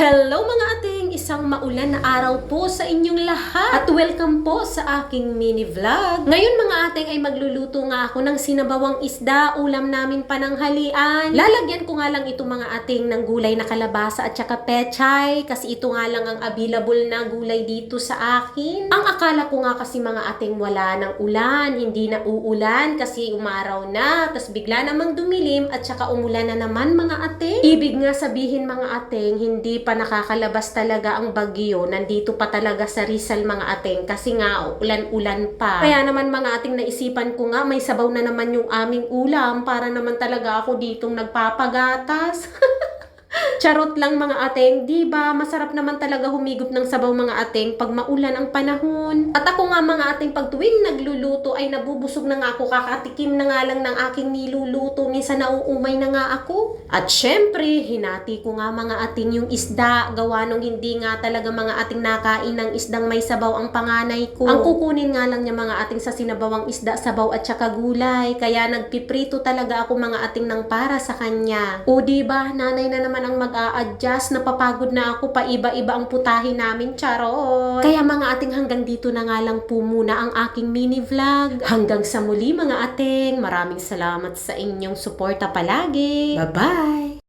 Hello mga isang maulan na araw po sa inyong lahat at welcome po sa aking mini vlog. Ngayon mga ating ay magluluto nga ako ng sinabawang isda, ulam namin pananghalian. Lalagyan ko nga lang ito mga ating ng gulay na kalabasa at saka pechay kasi ito nga lang ang available na gulay dito sa akin. Ang akala ko nga kasi mga ating wala ng ulan, hindi na uulan kasi umaraw na, tas bigla namang dumilim at saka umulan na naman mga ating. Ibig nga sabihin mga ating, hindi pa nakakalabas talaga ang bagyo. Nandito pa talaga sa Rizal mga ating kasi nga ulan-ulan pa. Kaya naman mga ating naisipan ko nga may sabaw na naman yung aming ulam para naman talaga ako ditong nagpapagatas. Charot lang mga ateng, di ba? Masarap naman talaga humigop ng sabaw mga ateng pag maulan ang panahon. At ako nga mga ateng pag tuwing nagluluto ay nabubusog na nga ako, kakatikim na nga lang ng aking niluluto, minsan nauumay na nga ako. At syempre, hinati ko nga mga ating yung isda, gawa nung hindi nga talaga mga ating nakain ng isdang may sabaw ang panganay ko. Ang kukunin nga lang niya mga ating sa sinabawang isda, sabaw at saka gulay. Kaya nagpiprito talaga ako mga ating ng para sa kanya. O di ba nanay na naman ang mag-a-adjust, napapagod na ako pa iba-iba ang putahe namin, charot. Kaya mga ating hanggang dito na nga lang po muna ang aking mini vlog. Hanggang sa muli mga ating, maraming salamat sa inyong suporta palagi. Bye-bye!